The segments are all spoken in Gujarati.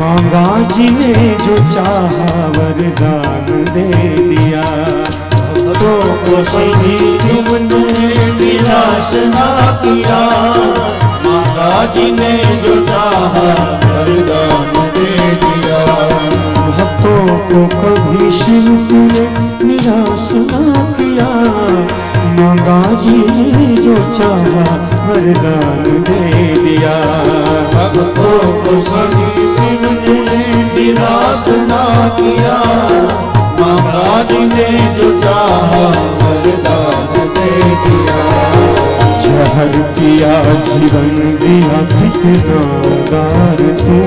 मांगा जी ने जो चाहा वरदान दे दिया। भक्तों को सीधी तुमने निराश ना किया। माता जी ने जो चाहा वरदान दे दिया। भक्तों को कभी शिव तूने निराश ना किया। मांगा जी ने जो चाहा वरदान दे दिया। भक्तों को सभी शिव ने निराश ना किया माता जी ने जो चाहा वरदान दे दिया जहर पिया जीवन दिया कितना उदार तू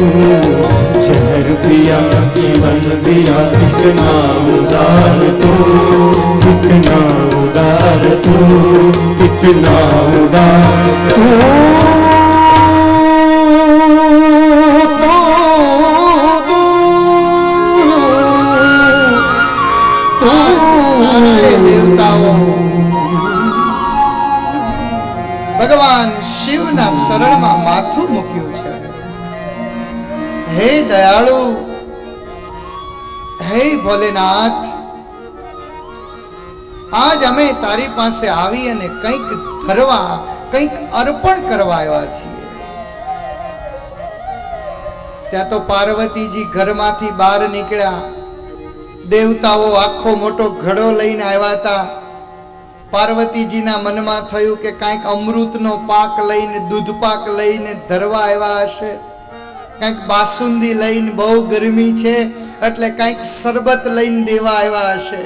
जहर पिया जीवन दिया कितना उदार तू कितना उदार तू कितना उदार तू હે દયાળુ, હે ભોલેનાથ, આજ અમે તારી પાસે આવી અને કંઈક ધરવા, કંઈક અર્પણ કરવા આવ્યા છીએ. ત્યાં તો પાર્વતીજી ઘરમાંથી બહાર નીકળ્યા. દેવતાઓ આખો મોટો ઘડો લઈને આવ્યા હતા. પાર્વતીજીના મનમાં થયું કે કાંઈક અમૃતનો પાક લઈને દૂધ પાક લઈને ધરવા આવ્યા હશે. કાંઈક બાસુંદી લઈને બહુ ગરમી છે, એટલે કાંઈક શરબત લઈને દેવા આવ્યા હશે.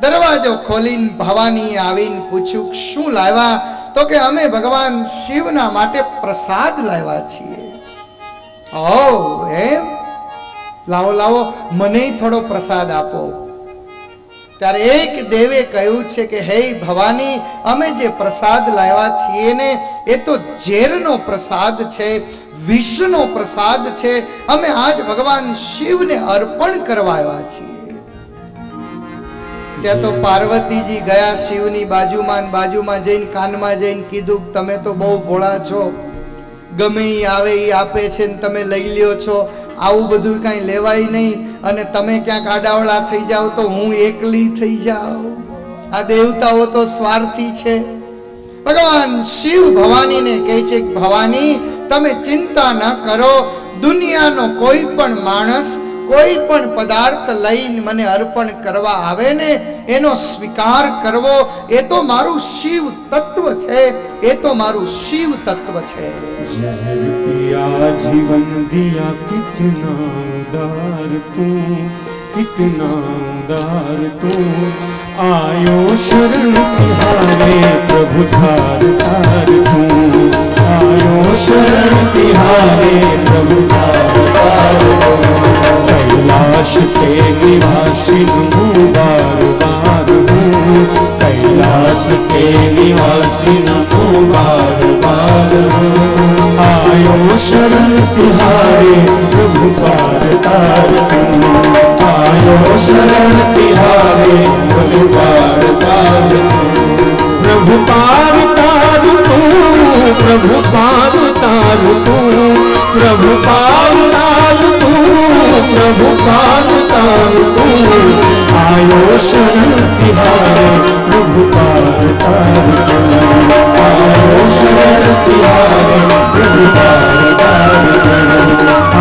દરવાજો ખોલીને ભવાની આવીને પૂછ્યું શું લાવ્યા? તો કે અમે ભગવાન શિવના માટે પ્રસાદ લાવ્યા છીએ. ઓ એમ? લાવો લાવો, મને થોડો પ્રસાદ આપો. ત્યારે એક દેવે કહ્યું છે કે, હે ભવાની, અમે જે પ્રસાદ લાવ્યા છીએ ને, એ તો ઝેરનો પ્રસાદ છે, વિષનો પ્રસાદ છે. અમે આજ ભગવાન શિવને અર્પણ કરવા આવ્યા છીએ. ત્યાં તો પાર્વતીજી ગયા શિવની બાજુમાં બાજુમાં જઈને કાનમાં જઈને કીધું તમે તો બહુ ભોળા છો. ગમે એ આવે એ આપે છે ને, તમે લઈ લ્યો છો. આવું બધું કાંઈ લેવાય નહીં. અને તમે ક્યાંક આડાવળા થઈ જાઓ તો હું એકલી થઈ જાઉં. આ દેવતાઓ તો સ્વાર્થી છે. ભગવાન શિવ ભવાનીને કહે છે ભવાની, તમે ચિંતા ન કરો. દુનિયાનો કોઈ પણ માણસ, કોઈ પણ પદાર્થ લઈને મને અર્પણ કરવા આવે ને, એનો સ્વીકાર કરવો, એ તો મારું શિવ તત્વ છે. એ તો મારું શિવ તત્વ છે. जहर पिया जीवन दिया कितना उदार तू कितना उदार तू आयो शरण तिहारे प्रभु धार तार तू आयो शरण तिहारे प्रभु धार तार तू कैलाश के निवासी हूँ बार बार हूँ कैलाश के निवासी हूँ बार बार हूँ आयो शरण तिहारे प्रभु पार तार तू आयो शरण तिहारे प्रभु पार तार तू प्रभु पार तार तू प्रभु पार तार तू प्रभु पार तार तू प्रभु पार तार तू આયો શરણ તિહારે પ્રભુ પાર તાર આયો શરણ તિહારે પ્રભુ પાર તાર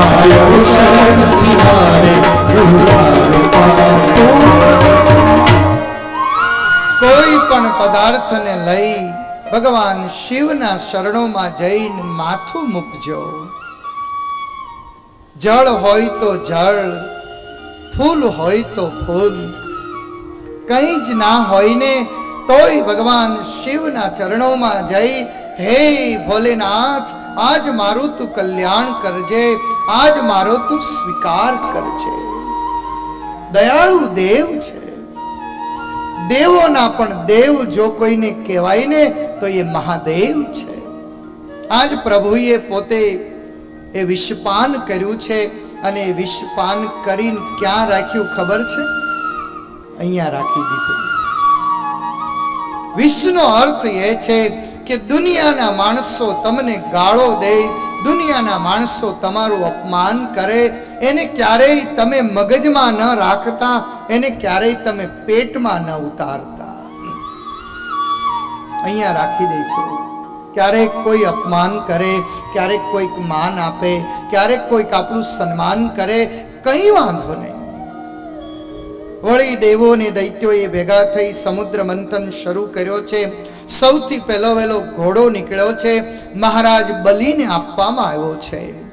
આયો શરણ તિહારે પ્રભુ પાર કોઈ પણ પદાર્થને લઈ ભગવાન શિવના શરણોમાં જઈને માથું મૂકજો. જળ હોય તો જળ ફૂલ હોય તો ફૂલ. કંઈ જ ના હોય ને તોય ભગવાન શિવના ચરણોમાં જઈ, હે ભોલેનાથ, આજ મારું તું કલ્યાણ કરજે, આજ મારો તું સ્વીકાર કરજે. દયાળુ દેવ છે. દેવોના પણ દેવ જો કોઈને કહેવાય ને, તો એ મહાદેવ છે. આજ પ્રભુએ પોતે એ વિશ્વપાન કર્યું છે. અને વિષપાન કરીને ક્યાં રાખ્યું ખબર છે? અહીંયા રાખી દીધું. વિષનો અર્થ એ છે કે દુનિયાના માણસો તમને ગાળો દે, દુનિયાના માણસો તમારું અપમાન કરે, એને ક્યારેય તમે મગજમાં ન રાખતા, એને ક્યારેય તમે પેટમાં ન ઉતારતા. અહીંયા રાખી દે છે. ક્યારેક કોઈ અપમાન કરે, ક્યારેક કોઈક માન આપે, ક્યારેક કોઈક આપણું સન્માન કરે, કંઈ વાંધો નહીં. વળી દેવો ને દૈત્યોએ ભેગા થઈ સમુદ્ર મંથન શરૂ કર્યો છે. સૌથી પહેલો વહેલો ઘોડો નીકળ્યો છે. મહારાજ બલીને આપવામાં આવ્યો છે.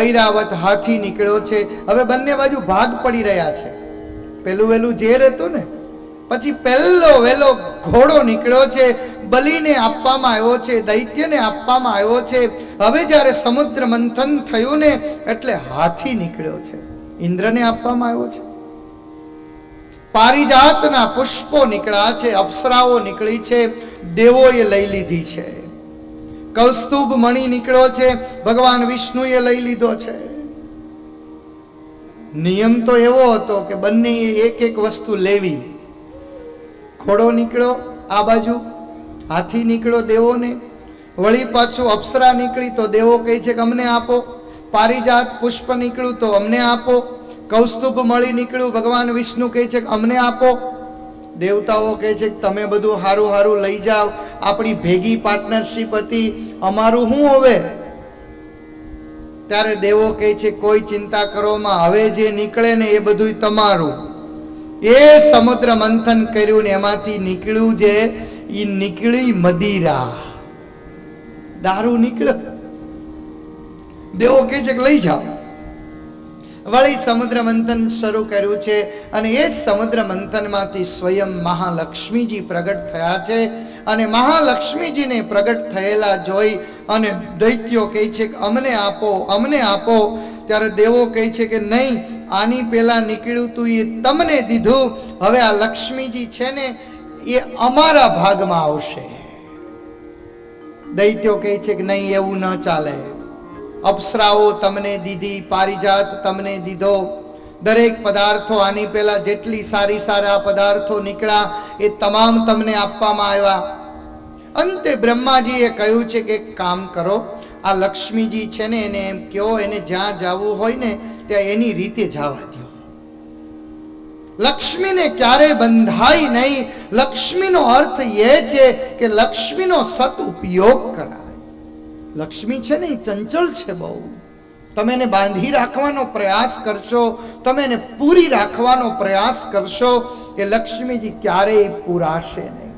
ઐરાવત હાથી નીકળ્યો છે. હવે બંને બાજુ ભાગ પડી રહ્યા છે. પેલું વહેલું ઝેર હતું ને? પછી પહેલો વહેલો ઘોડો નીકળ્યો છે, બલીને આપવામાં આવ્યો છે, દૈત્યને આપવામાં આવ્યો છે. હવે જ્યારે સમુદ્ર મંથન થયું ને, એટલે હાથી નીકળ્યો છે. ઇન્દ્રને આપવામાં આવ્યો છે. પારિજાતના પુષ્પો નીકળ્યા છે, અપ્સરાઓ નીકળી છે, દેવોએ લઈ લીધી છે. કૌસ્તુભ મણિ નીકળ્યો છે, ભગવાન વિષ્ણુએ લઈ લીધો છે. નિયમ તો એવો હતો કે બંને એક એક વસ્તુ લેવી. ઘોડો નીકળ્યો આ બાજુ, હાથી નીકળ્યો દેવોને, વળી પાછું અપ્સરા નીકળી તો દેવો કહે છે કે અમને આપો, પારિજાત પુષ્પ નીકળ્યું તો અમને આપો, કૌસ્તુભ મળી નીકળ્યું, ભગવાન વિષ્ણુ કહે છે કે અમને આપો. દેવતાઓ કહે છે કે તમે બધું હારું હારું લઈ જાઓ, આપણી ભેગી પાર્ટનરશિપ હતી, અમારું શું હવે? ત્યારે દેવો કહે છે કોઈ ચિંતા કરોમાં હવે જે નીકળે ને એ બધું તમારું. એ સમુદ્ર મંથન કર્યું ને એમાંથી નીકળ્યું જે એ નીકળી મદીરા. દારૂ નીકળ્યો દેવો કહે છે લઈ જાઓ. વળી સમુદ્ર મંથન શરૂ કર્યું છે અને એ સમુદ્ર મંથનમાંથી સ્વયં મહાલક્ષ્મીજી પ્રગટ થયા છે અને મહાલક્ષ્મીજીને પ્રગટ થયેલા જોઈ અને દૈત્યો કહે છે કે અમને આપો અમને આપો. ત્યારે દેવો કહે છે કે નહીં, આની પહેલા નીકળ્યું તું એ તમને દીધું, હવે આ લક્ષ્મીજી છે ને એ અમારા ભાગમાં આવશે. દૈત્યો કહે છે કે નહીં, એવું ન ચાલે. અપ્સરાઓ તમને દીધી, પારિજાત તમને દીધો. દરેક પદાર્થો આની પહેલા જેટલી સારી સારા પદાર્થો નીકળ્યા, એ તમામ તમને આપવામાં આવ્યા. અંતે બ્રહ્માજીએ કહ્યું છે કે કામ કરો આ લક્ષ્મીજી છે ને એને એમ કહો, એને જ્યાં જવું હોય ને ત્યાં એની રીતે જવા દો લક્ષ્મીને ક્યારે બંધાય નહીં? લક્ષ્મીનો અર્થ એ છે કે લક્ષ્મીનો સત ઉપયોગ કરાય. લક્ષ્મી છે ને એ ચંચળ છે બહુ. તમે એને બાંધી રાખવાનો પ્રયાસ કરશો, તમે એને પૂરી રાખવાનો પ્રયાસ કરશો એ લક્ષ્મીજી ક્યારેય પૂરાશે નહીં.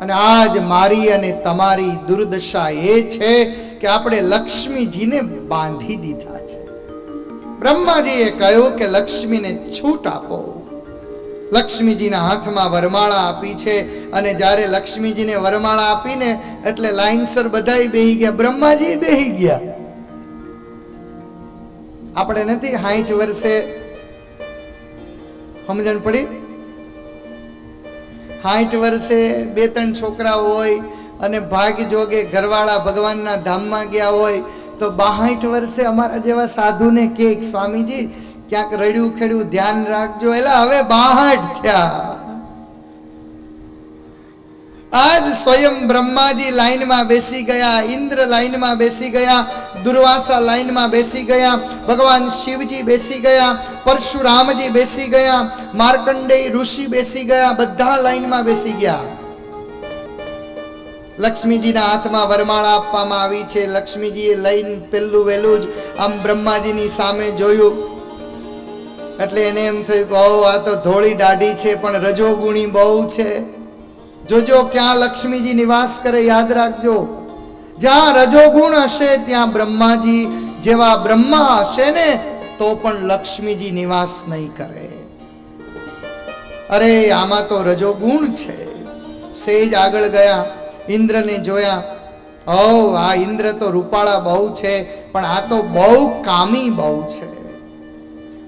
અને આજ મારી અને તમારી દુર્દશા એ છે કે આપણે લક્ષ્મીજીને બાંધી દીધા છે. બ્રહ્માજીએ કહ્યું કે લક્ષ્મીને છૂટ આપો. લક્ષ્મીજીના હાથમાં વરમાળા આપી છે અને જ્યારે લક્ષ્મીજીને વરમાળા આપીને એટલે લાઈનસર બધાય બેહી ગયા. બ્રહ્માજી બેહી ગયા. આપણે નથી સાઠ વર્ષે સમજણ પડી? સાઠ વર્ષે બે ત્રણ છોકરા હોય અને ભાગ જોગે ઘરવાળા ભગવાનના ધામમાં ગયા હોય તો બાહઠ વર્ષે અમારા જેવા સાધુને કે, સ્વામીજી, ક્યાંક રડ્યું ખેડ્યું ધ્યાન રાખજો. એટલે હવે બાહઠ થયા. આજ સ્વયં બ્રહ્માજી લાઈનમાં બેસી ગયા, ઇન્દ્ર લાઈનમાં બેસી ગયા, દુર્વાસા લાઈનમાં બેસી ગયા, ભગવાન શિવજી બેસી ગયા, પરશુરામજી બેસી ગયા, માર્કંડેય ઋષિ બેસી ગયા, બધા લાઈનમાં બેસી ગયા. લક્ષ્મીજીના હાથમાં વરમાળા આપવામાં આવી છે. લક્ષ્મીજીએ લઈને પેલું વહેલું જ આમ બ્રહ્માજીની સામે જોયું. એટલે એને એમ થયું કે ઓ આ તો ધોળી દાઢી છે, પણ રજોગુણી બહુ છે. જોજો, ક્યાં લક્ષ્મીજી નિવાસ કરે, યાદ રાખજો. જ્યાં રજોગુણ હશે, ત્યાં બ્રહ્માજી જેવા બ્રહ્મા હશે ને, તો પણ લક્ષ્મીજી નિવાસ નહીં કરે. અરે, આમાં તો રજોગુણ છે. સેજ આગળ ગયા. ઇન્દ્રને જોયા ઓ આ ઇન્દ્ર તો રૂપાળા બહુ છે, પણ આ તો બહુ કામી બહુ છે.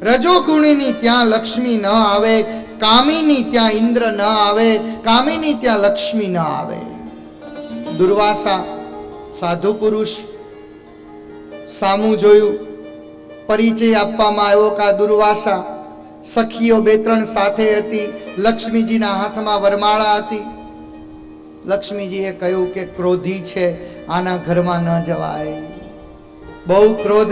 રજોગુણીની ત્યાં લક્ષ્મી ન આવે, કામીની ત્યાં ઇન્દ્ર ન આવે, કામીની ત્યાં લક્ષ્મી ન આવે. દુર્વાસા, સાધુ પુરુષ, સામું જોયું, પરિચય આપવામાં આવ્યો કે દુર્વાસા સખીઓ બે ત્રણ સાથે હતી, લક્ષ્મીજીના હાથમાં વરમાળા હતી. લક્ષ્મીજીએ કહ્યું કે ક્રોધી છે આના ઘરમાં ન જવાય. બહુ ક્રોધ